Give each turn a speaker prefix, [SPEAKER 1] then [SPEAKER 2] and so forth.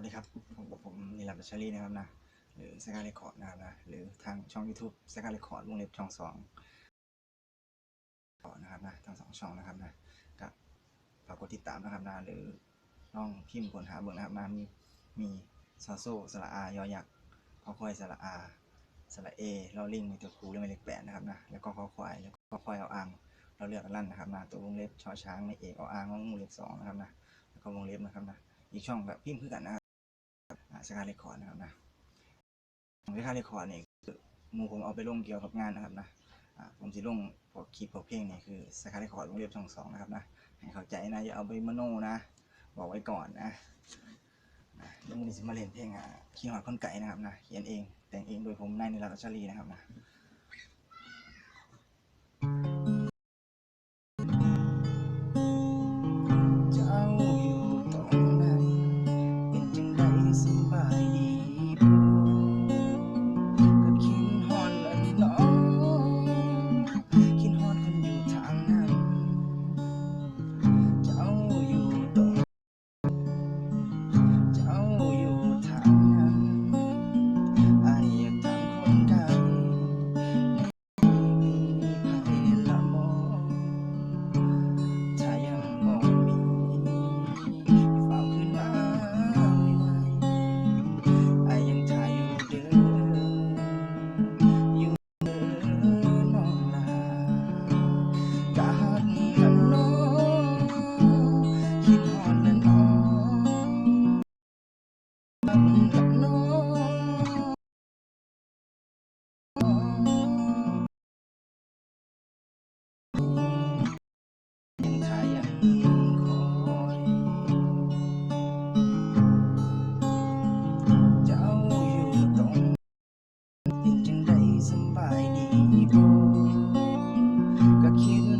[SPEAKER 1] วัสดีครับผมกับผมนิรันดร์บัชรีนะครับนะหรือสกายเรคคอร์ดนะครับนะหรือทางช่อง YouTube สกายเรคคอร์ดวงเล็บช่องสองต่อนะครับนะทั้งสองช่องนะครับนะก็ฝากกดติดตามนะครับนะหรือลองพิมพ์ค้นหาเบิ่งนะครับนะมีมีซาโซสระอายอยักษ์คอควายสระอาสระเอลอลิงมีตัวครูเรื่องมายเลขแปดนะครับนะแล้วก็คอควายแล้วก็ควายเอาอ่างเราเลือกกันลั่นนะครับนะตัววงเล็บชอช้างในเอกเอาอ่างวงเล็บสองนะครับนะแล้วก็วงเล็บนะครับนะอีกช่องแบบพิมพ์คือกันนะครับ สกายเรคคอร์ดนะครับนะสกายเรคคอร์ดนี่คือมูผมเอาไปลงเกี่ยวกับงานนะครับนะผมสิลงพวกคลิปพวกเพลงนี่คือสกายเรคคอร์ดวงเล็บช่องสองนะครับนะให้เข้าใจนะอย่าเอาไปมโนนะ บอกไว้ก่อนนะเดี๋ยวมันนี้สิมาเล่นเพลงอะขี้หอดคนไก่นะครับนะเขียนเองแต่งเองโดยผมนายนิรันดร์ชลีนะครับนะ a kitten